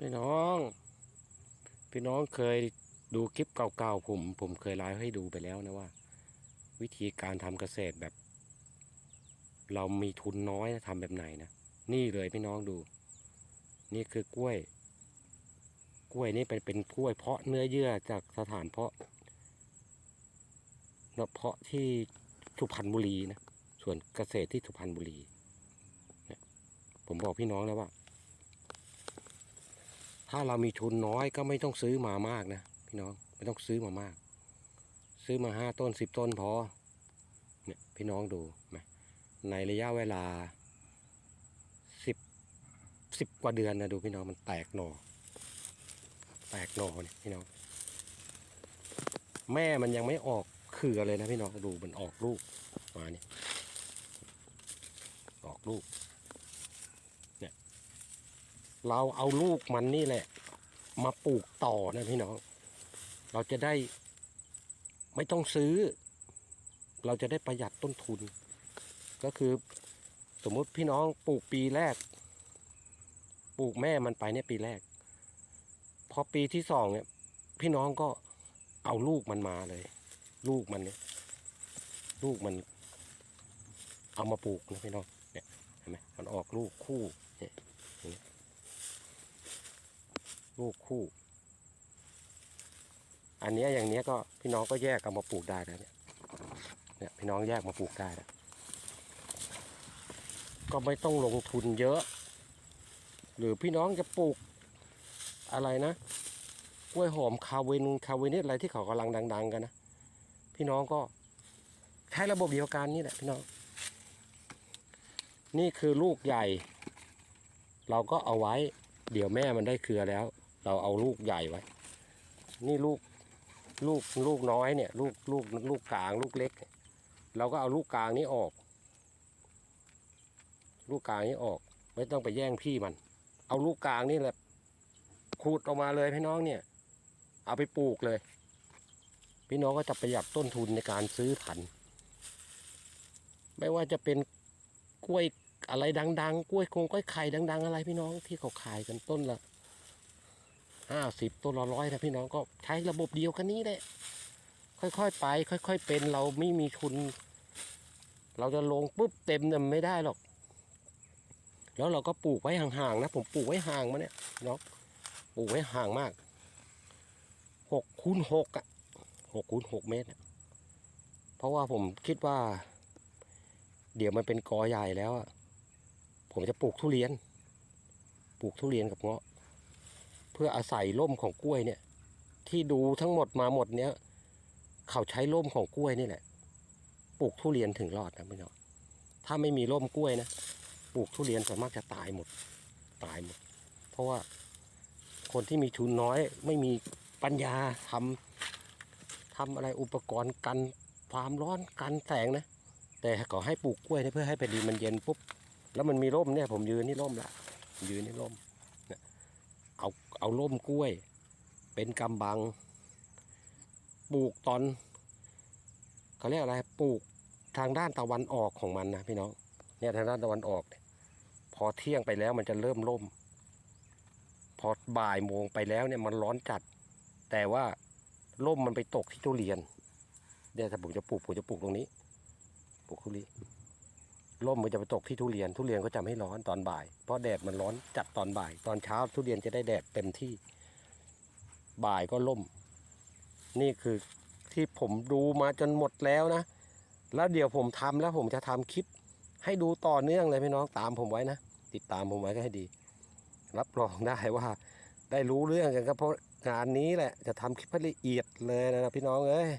พี่น้อง พี่น้องเคยดูคลิปเก่าๆผม ผมเคยไลฟ์ให้ดูไปแล้วนะว่า วิธีการทำเกษตรแบบ เรามีทุนน้อยนะทำแบบไหนนะนี่เลยพี่น้องดู นี่คือกล้วย กล้วยนี่เป็นเป็นกล้วยเพาะเนื้อเยื่อจากสถานเพาะเนาะเพาะที่สุพรรณบุรีนะส่วนเกษตรที่สุพรรณบุรีเนี่ยผมบอกพี่น้องแล้วว่า ถ้าเรามีทุนน้อยก็ไม่ต้องซื้อมามากนะพี่น้องไม่ต้องซื้อมามาก ซื้อมาห้าต้นสิบต้นพอเนี่ยพี่น้องดูไหมในระยะเวลาสิบสิบกว่าเดือนนะดูพี่น้องมันแตกหน่อ แตกหน่อเนี่ยพี่น้อง แม่มันยังไม่ออกเครือเลยนะพี่น้องดูมันออกลูกมาเนี่ยออกลูก เราเอาลูกมันนี่แหละ มาปลูกต่อนะพี่น้อง เราจะได้ไม่ต้องซื้อ เราจะได้ประหยัดต้นทุน ก็คือสมมุติพี่น้องปลูกปีแรก ปลูกแม่มันไปเนี่ยปีแรก พอปีที่สองเนี่ย พี่น้องก็เอาลูกมันมาเลย ลูกมันเนี่ย ลูกมัน เอามาปลูกนะพี่น้องเนี่ยเห็นไหมมันออกลูกคู่เนี่ยอย่างเงี้ย ลูกคู่ อันเนี้ยอย่างเนี้ยก็พี่น้องก็แยกเอามาปลูกได้แล้วเนี่ยเนี่ยพี่น้องแยกมาปลูกได้แล้วก็ไม่ต้องลงทุนเยอะ หรือพี่น้องจะปลูกอะไรนะกล้วยหอมคาเวนคาเวนิสอะไรที่เขากำลังดัง ๆ กันนะพี่น้องก็ใช้ระบบเดียวกันนี่แหละพี่น้อง นี่คือลูกใหญ่ เราก็เอาไว้เดี๋ยวแม่มันได้เครือแล้ว เราเอาลูกใหญ่ไว้ นี่ลูกลูกลูกน้อยเนี่ย ลูกลูกลูกกลาง ลูกเล็ก เราก็เอาลูกกลางนี้ออก ลูกกลางนี้ออก ไม่ต้องไปแย่งพี่มัน เอาลูกกลางนี่แหละขูดออกมาเลยพี่น้องเนี่ย เอาไปปลูกเลย พี่น้องก็จะประหยัดต้นทุนในการซื้อพันธุ์ไม่ว่าจะเป็นกล้วยอะไรดัง ๆ กล้วยคงกล้วยไข่ดัง ๆ อะไรพี่น้องที่เขาขายกันต้นละ ห้าสิบต้นละร้อยนะพี่น้องก็ใช้ระบบเดียวกันนี้แหละ ค่อยๆไป ค่อย ๆ เป็นเราไม่มีทุน เราจะลงปุ๊บเต็มเนี่ยไม่ได้หรอก แล้วเราก็ปลูกไว้ห่างๆนะ ผมปลูกไว้ห่างมาเนี่ยเนาะปลูกไว้ห่างมากหกคูณหกอะหกคูณหกเมตร เพราะว่าผมคิดว่า เดี๋ยวมันเป็นกอใหญ่แล้วอะผมจะปลูกทุเรียน ปลูกทุเรียนกับเงาะ เพื่ออาศัยร่มของกล้วยเนี่ย ที่ดูทั้งหมดมาหมดเนี้ยเขาใช้ร่มของกล้วยนี่แหละ ปลูกทุเรียนถึงรอดนะพี่น้องถ้าไม่มีร่มกล้วยนะปลูกทุเรียนส่วนมากจะตายหมด ตายหมด เพราะว่าคนที่มีทุนน้อยไม่มีปัญญาทำทำอะไรอุปกรณ์กันความร้อนกันแสงนะ แต่ก็ให้ปลูกกล้วยนะเพื่อให้แผ่นดินมันเย็นปุ๊บแล้วมันมีร่มเนี่ย ผมยืนนี่ร่มละยืนนี่ร่ม เอาเอาร่มกล้วย เป็นกำบัง ปลูกตอนเขาเรียกอะไรปลูกทางด้านตะวันออกของมันนะพี่น้องเนี่ยทางด้านตะวันออก พอเที่ยงไปแล้วมันจะเริ่มร่ม พอบ่ายโมงไปแล้วเนี่ยมันร้อนจัด แต่ว่าร่มมันไปตกที่ทุเรียนเดี๋ยวถ้าผมจะปลูกผมจะปลูกตรงนี้ปลูกทุเรียน ร่มมันจะไปตกที่ทุเรียนทุเรียนก็จะไม่ร้อนตอนบ่าย เพราะแดดมันร้อนจัดตอนบ่าย ตอนเช้าทุเรียนจะได้แดดเต็มที่ บ่ายก็ร่ม นี่คือที่ผมดูมาจนหมดแล้วนะ แล้วเดี๋ยวผมทำแล้วผมจะทำคลิป ให้ดูต่อเนื่องเลยพี่น้องตามผมไว้นะ ติดตามผมไว้ก็ให้ดี รับรองได้ว่าได้รู้เรื่องกันก็เพราะงานนี้แหละจะทำคลิปให้ละเอียดเลยนะพี่น้องเอ้ย